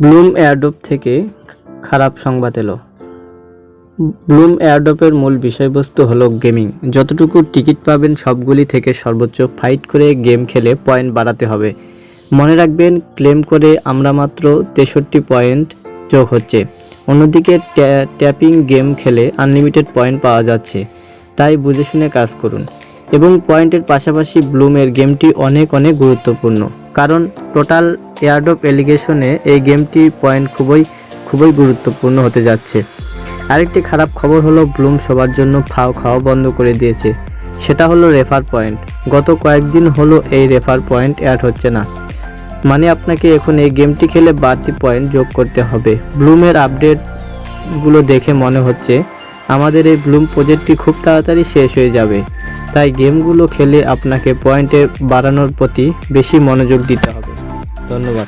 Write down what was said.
Bloom Airdope থেকে খারাপ সংবাদ এলো। ব্লুম এয়ারডোপের মূল বিষয়বস্তু হলো গেমিং। যতটুকু টিকিট পাবেন সবগুলি থেকে সর্বোচ্চ ফাইট করে গেম খেলে পয়েন্ট বাড়াতে হবে। মনে রাখবেন, ক্লেম করে আমরা মাত্র তেষট্টি পয়েন্ট যোগ হচ্ছে। অন্যদিকে ট্যা- ট্যাপিং গেম খেলে আনলিমিটেড পয়েন্ট পাওয়া যাচ্ছে। তাই বুঝে শুনে কাজ করুন। এবং পয়েন্টের পাশাপাশি ব্লুমের গেমটি অনেক অনেক গুরুত্বপূর্ণ। কারণ টোটাল এয়ারডপ এলিগেশনে এই গেমটি পয়েন্ট খুবই খুবই গুরুত্বপূর্ণ হতে যাচ্ছে। আরেকটি খারাপ খবর হলো ব্লুম সবার জন্য ফাও খাওয়া বন্ধ করে দিয়েছে। সেটা হলো রেফার পয়েন্ট। গত কয়েকদিন হলো এই রেফার পয়েন্ট অ্যাড হচ্ছে না। মানে আপনাকে এখন এই গেমটি খেলে বাড়তি পয়েন্ট যোগ করতে হবে। ব্লুমের আপডেটগুলো দেখে মনে হচ্ছে, আমাদের এই ব্লুম প্রজেক্টটি খুব তাড়াতাড়ি শেষ হয়ে যাবে। তাই গেমগুলো খেলে আপনাকে পয়েন্টে বাড়ানোর প্রতি বেশি মনোযোগ দিতে হবে। ধন্যবাদ।